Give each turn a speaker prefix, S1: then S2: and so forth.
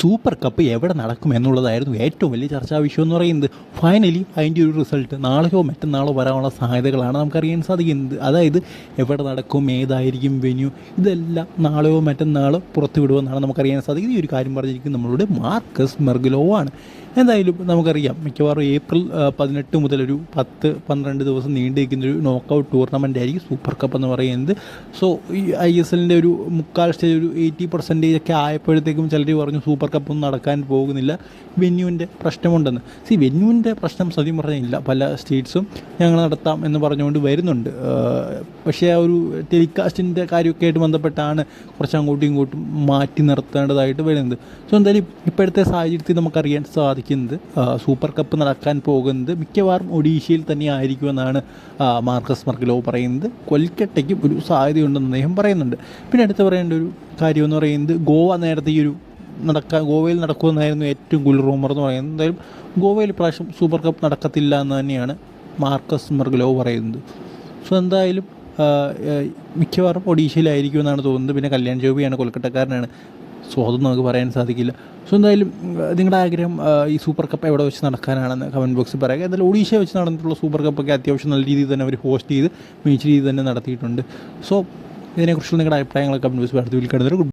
S1: Super cup എവിടെ നടക്കും എന്നുള്ളതായിരുന്നു ഏറ്റവും വലിയ ചർച്ചാ വിഷയം എന്ന് പറയുന്നത്. ഫൈനലി അതിന്റെ ഒരു റിസൾട്ട് നാളെയോ മറ്റന്നാളോ വരാനുള്ള സാധ്യതകളാണ് നമുക്കറിയാൻ സാധിക്കുന്നത്. അതായത് എവിടെ നടക്കും ഏതായിരിക്കും വെന്യൂ ഇതെല്ലാം നാളെയോ മറ്റന്നാളോ പുറത്തു വിടുമെന്നാണ് നമുക്കറിയാൻ സാധിക്കുന്നത്. ഈ ഒരു കാര്യം പറഞ്ഞിരിക്കുന്നത് നമ്മളുടെ മാർക്കസ് മെർഗലോ ആണ്. എന്തായാലും നമുക്കറിയാം മിക്കവാറും ഏപ്രിൽ പതിനെട്ട് മുതൽ ഒരു പത്ത് പന്ത്രണ്ട് ദിവസം നീണ്ടു നിൽക്കുന്ന ഒരു നോക്കൗട്ട് ടൂർണമെന്റ് ആയിരിക്കും സൂപ്പർ കപ്പ് എന്ന് പറയുന്നത്. സോ ഈ ഐ എസ് എല്ലിന്റെ ഒരു മുക്കാൽ സ്റ്റേജ് ഒരു എയ്റ്റി പെർസെന്റേജ് ഒക്കെ ആയപ്പോഴത്തേക്കും ചിലർ പറഞ്ഞു സൂപ്പർ കപ്പ് ഒന്നും നടക്കാൻ പോകുന്നില്ല. വെന്യൂവിന്റെ പ്രശ്നമുണ്ടെന്ന്. സി വെന്യൂവിന്റെ പ്രശ്നം സത്യം പറഞ്ഞില്ല. പല സ്റ്റേറ്റ്സും ഞങ്ങൾ നടത്താം എന്ന് പറഞ്ഞുകൊണ്ട് വരുന്നുണ്ട്. പക്ഷേ ആ ഒരു ടെലികാസ്റ്റിന്റെ കാര്യമൊക്കെ ആയിട്ട് ബന്ധപ്പെട്ടാണ് കുറച്ച് അങ്ങോട്ടും ഇങ്ങോട്ടും മാറ്റി നിർത്തേണ്ടതായിട്ട് വരുന്നത്. സോ എന്തായാലും ഇപ്പോഴത്തെ സാഹചര്യത്തിൽ നമുക്കറിയാൻ സാധിക്കുന്നത് സൂപ്പർ കപ്പ് നടക്കാൻ പോകുന്നത് മിക്കവാറും ഒഡീഷയിൽ തന്നെ ആയിരിക്കുമെന്നാണ് മാർക്കസ് മർക്കിലോ പറയുന്നത്. കൊൽക്കട്ടയ്ക്കും ഒരു സാധ്യതയുണ്ടെന്ന് അദ്ദേഹം പറയുന്നുണ്ട്. പിന്നെ അടുത്ത് പറയേണ്ട ഒരു കാര്യം എന്ന് പറയുന്നത് ഗോവ നേരത്തെ ഈ ഒരു നടക്കാൻ ഗോവയിൽ നടക്കുമെന്നായിരുന്നു ഏറ്റവും കൂടുതൽ റൂമർ എന്ന് പറയുന്നത്. എന്തായാലും ഗോവയിൽ പ്രാവശ്യം സൂപ്പർ കപ്പ് നടക്കത്തില്ല എന്ന് തന്നെയാണ് മാർക്കസ് മർഗലോ പറയുന്നത്. സോ എന്തായാലും മിക്കവാറും ഒഡീഷയിലായിരിക്കും എന്നാണ് തോന്നുന്നത്. പിന്നെ കല്യാൺ ജോബിയാണ് കൊൽക്കട്ടക്കാരനാണ് സോ അതൊന്നും നമുക്ക് പറയാൻ സാധിക്കില്ല. സോ എന്തായാലും നിങ്ങളുടെ ആഗ്രഹം ഈ സൂപ്പർ കപ്പ് എവിടെ വെച്ച് നടക്കാനാണെന്ന് കമന്റ് ബോക്സിൽ പറയുക. എന്തായാലും ഒഡീഷ വെച്ച് നടന്നിട്ടുള്ള സൂപ്പർ കപ്പൊക്കെ അത്യാവശ്യം നല്ല രീതിയിൽ തന്നെ അവർ ഹോസ്റ്റ് ചെയ്ത് മികച്ച രീതിയിൽ തന്നെ നടത്തിയിട്ടുണ്ട്. സോ ഇതിനെക്കുറിച്ചുള്ള നിങ്ങളുടെ അഭിപ്രായങ്ങളൊക്കെ കമന്റ് ബോക്സിൽ അടുത്ത് വിൽക്കുന്നത്